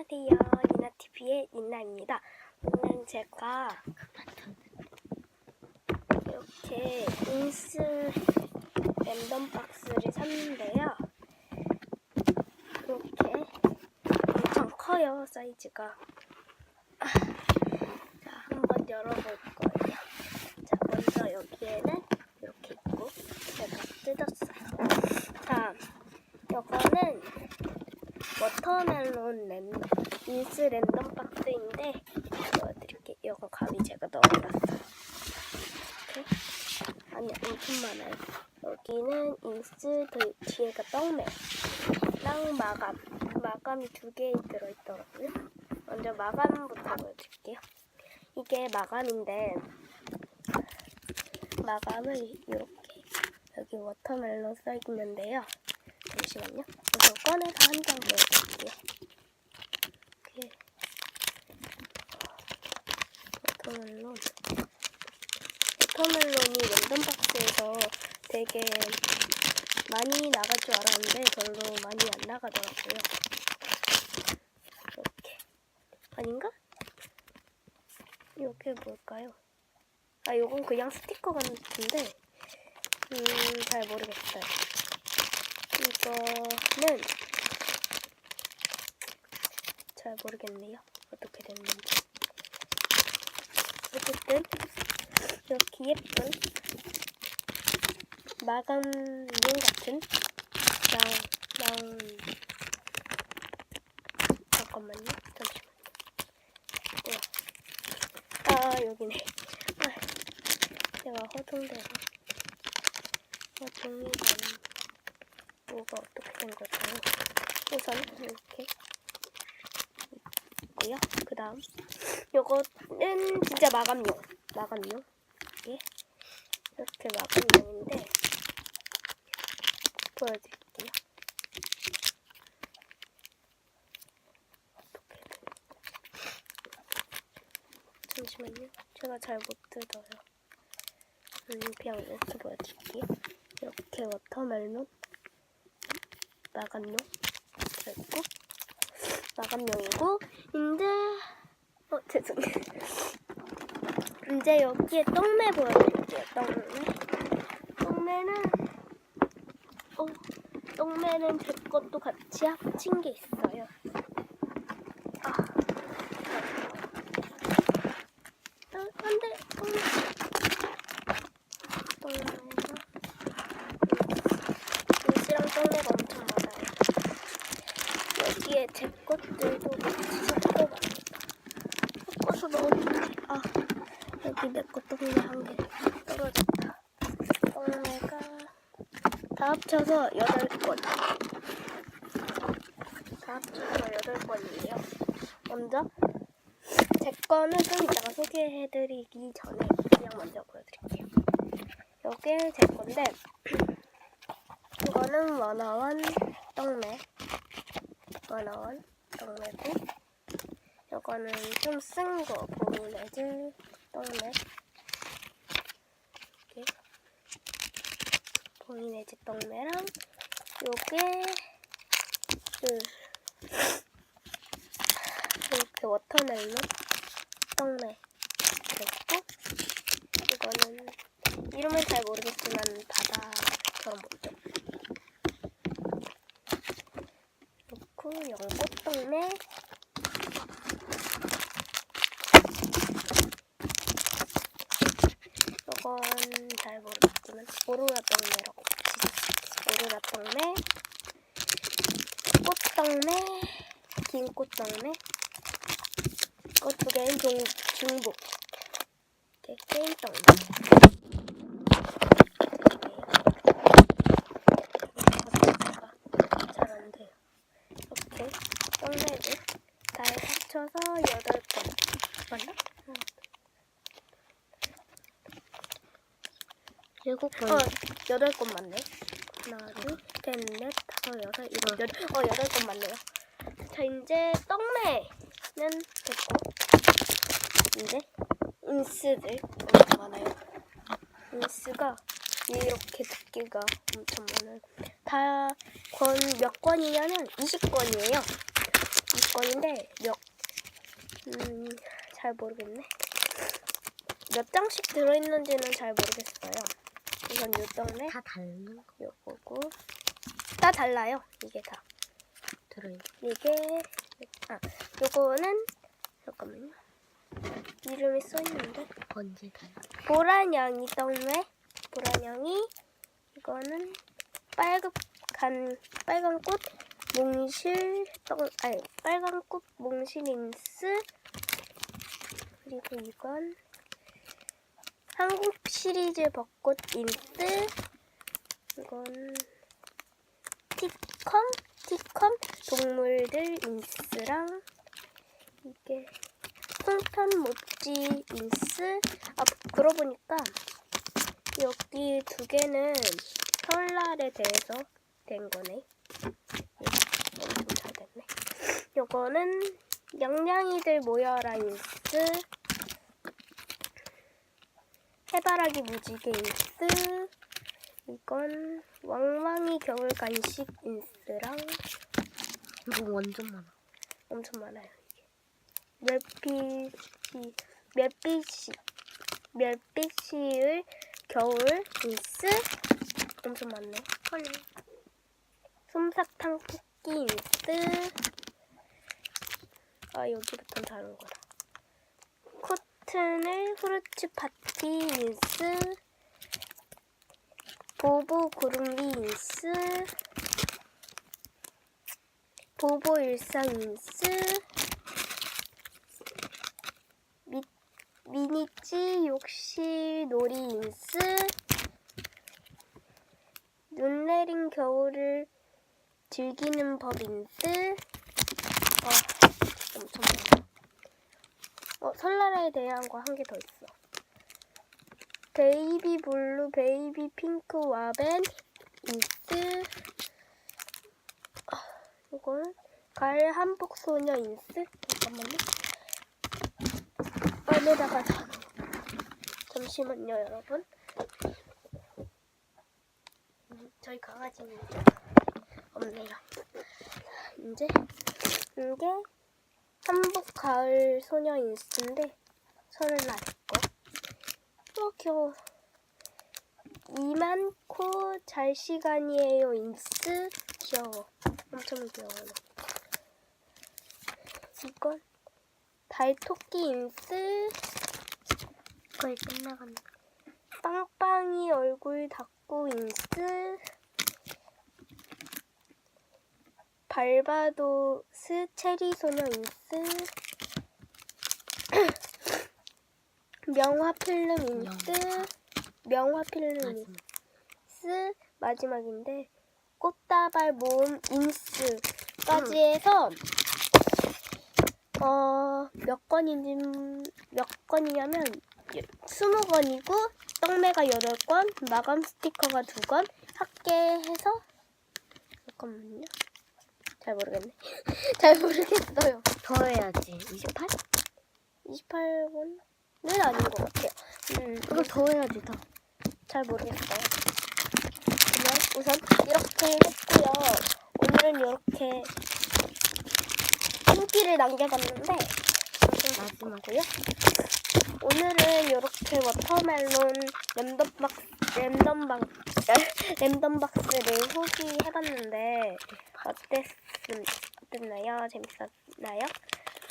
안녕하세요. 니나TV의 니나입니다. 오늘 제가 이렇게 인스 랜덤 박스를 샀는데요. 이렇게 엄청 커요, 사이즈가. 아, 자, 한번 열어볼 거예요. 자, 먼저 여기에는 이렇게 있고, 제가 뜯었어요. 자, 이거는 워터멜론 랜, 인스 랜덤 박스인데 보여드릴게요. 이거 감이 제가 넣어놨어요. 이렇게 아니 엄청 많아요. 여기는 인스 그 뒤에가 떡매랑 마감 마감이 두 개 들어있더라고요. 먼저 마감부터 보여드릴게요. 이게 마감인데 마감을 이렇게 여기 워터멜론 써 있는데요. 잠시만요. 우선 꺼내서 한 장 보여드릴게요. 이렇게 워터멜론 워터멜론이 랜덤 박스에서 되게 많이 나갈 줄 알았는데 별로 많이 안 나가더라고요. 이렇게 아닌가? 이게 뭘까요? 아, 요건 그냥 스티커 같은데 음, 잘 모르겠어요. 이거는 잘 모르겠네요. 어떻게 됐는지. 어쨌든 이렇게 예쁜 마감용 같은 양, 양 잠깐만요. 잠시만요. 우와. 아 여기네. 아, 제가 허둥대서 어, 종이가 뭐가 어떻게 된 걸까요? 우선 이렇게 있고요. 그 다음 요거는 진짜 마감용 마감용 이게 이렇게 마감용인데 보여드릴게요. 잠시만요. 제가 잘 못 뜯어요. 음, 그냥 이렇게 보여드릴게요. 이렇게 워터멜론 마감용 마감용이고 근데 어 죄송해요. 이제 여기에 떡매 보여드릴게요 떡매. 떡매는 어 떡매는 제 것도 같이 합친 게 있어요 제 것들도 섞어 섞어서 넣었는데, 아, 여기 내 것도 근데 한개 떨어졌다. 그럼 내가 다 합쳐서 8권. 다 합쳐서 8권이에요. 먼저, 제 거는 좀 이따가 소개해드리기 전에 그냥 먼저 보여드릴게요. 여기 제 건데, 이거는 원어원 떡맥. 6만원 떡메고 이거는 좀 쓴 거 보레즈 떡맥 이렇게. 보이네즈 떡메랑 요게 이렇게 워터멜론 떡메 그리고 이거는 이름은 잘 모르겠지만 바다 꽃동네. 이건 잘 모르겠지만 오로라 동네라고 오로라 동네 꽃동네 긴 꽃동네. 이거 두 개는 종, 중복. 이렇게 게임 동네 잘 안 돼요. 이렇게 떡내고 다 합쳐서 8번 맞나? 응. 일곱 번. 어, 여덟 건 맞네. 하나, 둘, 셋, 넷, 다섯, 여섯, 일곱, 여덟. 어, 여덟 건 맞네요. 자, 이제 떡매는 됐고. 이제 인스들 엄청 많아요. 인스가 이렇게 두께가 엄청 많아요. 다 권 몇 권이냐면 20권이에요. 건인데 몇, 음, 잘 모르겠네. 몇 장씩 들어있는지는 잘 모르겠어요. 이건 요점에 다 다른 거 요거고 다 달라요. 이게 다. 들어있는 이게 아 요거는 잠깐만요. 이름이 써 있는데 언제 달라? 보라냥이 떡메 보라냥이 이거는 빨간 빨간 꽃 몽실 떡 아니 빨간 꽃 몽실 인스 그리고 이건 한국 시리즈 벚꽃 인스 이건 티컴 티컴 동물들 인스랑 이게 송편 모찌 인스 아 그러고 보니까 여기 두 개는 설날에 대해서 된 거네. 예, 엄청 잘 됐네. 요거는 양양이들 모여라 인스 해바라기 무지개 인스. 이건 왕왕이 겨울 간식 인스랑 이거 완전 많아. 엄청 많아요 이게. 멸빛이 멸빛이 멸빛이을 겨울 인스? 엄청 많네. 헐. 솜사탕 쿠키 인스. 아 여기부터는 다른 거다 코튼을 후르츠 파티 인스 보보 구름비 인스 보보 일상 인스 미, 미니찌 욕실 놀이 인스 눈 내린 겨울을 즐기는 법 인스. 아 많아 어 설날에 대한 거 한 개 더 있어. 베이비 블루 베이비 핑크 와벤 인스 아, 이건 가을 한복 소녀 인스? 잠깐만요. 안에다가 다 잠시만요 여러분. 음, 저희 강아지는 없네요. 이제 이게 한복 가을 소녀 인스인데 설날 거. 어 귀여워. 이만코 잘 시간이에요 인스 귀여워. 엄청 귀여워요. 이건 달토끼 인스 거의 끝나간다. 빵빵이 얼굴 닦고 인스 발바도스 체리 소녀 인스 명화 필름 인스 명화 필름. 인스 마지막인데 꽃다발 모음 인스까지 해서 어몇 건인지 몇 건이냐면 스무 건이고 떡매가 여덟 건 마감 스티커가 두건 합계해서 잠깐만요 잘 모르겠네 잘 모르겠어요 더 해야지. 28? 28번은 아닌 것 같아요 음 이거 더 해야지 더. 잘 모르겠어요. 그냥 우선 이렇게 했고요. 오늘은 이렇게 후기를 남겨봤는데 좀 마지막고요. 오늘은 이렇게 워터멜론 랜덤 박스 랜덤 박 랜덤 박스를 후기 해봤는데 어땠 어땠나요? 재밌었나요?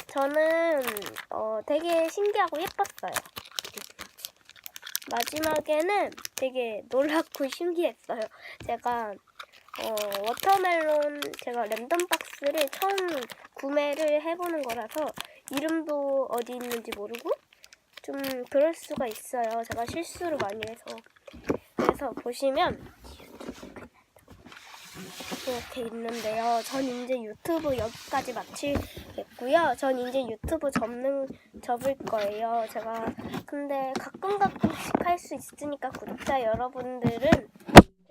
저는 어, 되게 신기하고 예뻤어요. 마지막에는 되게 놀랍고 신기했어요. 제가 어, 워터멜론 제가 랜덤 박스를 처음 구매를 해보는 거라서 이름도 어디 있는지 모르고 좀 그럴 수가 있어요. 제가 실수를 많이 해서 그래서 보시면 이렇게 있는데요. 전 이제 유튜브 여기까지 마치겠고요. 전 이제 유튜브 접는 접을 거예요. 제가 근데 가끔 가끔씩 할 수 있으니까 구독자 여러분들은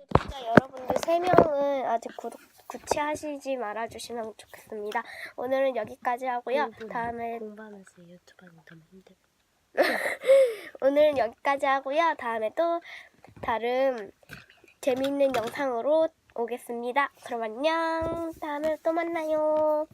구독자 여러분들 3명은 아직 구독 구치하시지 말아주시면 좋겠습니다. 오늘은 여기까지 하고요. 공부- 다음에 공부하면서 유튜브 하면 너무 힘들어. 오늘은 여기까지 하고요. 다음에 또 다른 재밌는 영상으로 오겠습니다. 그럼 안녕. 다음에 또 만나요.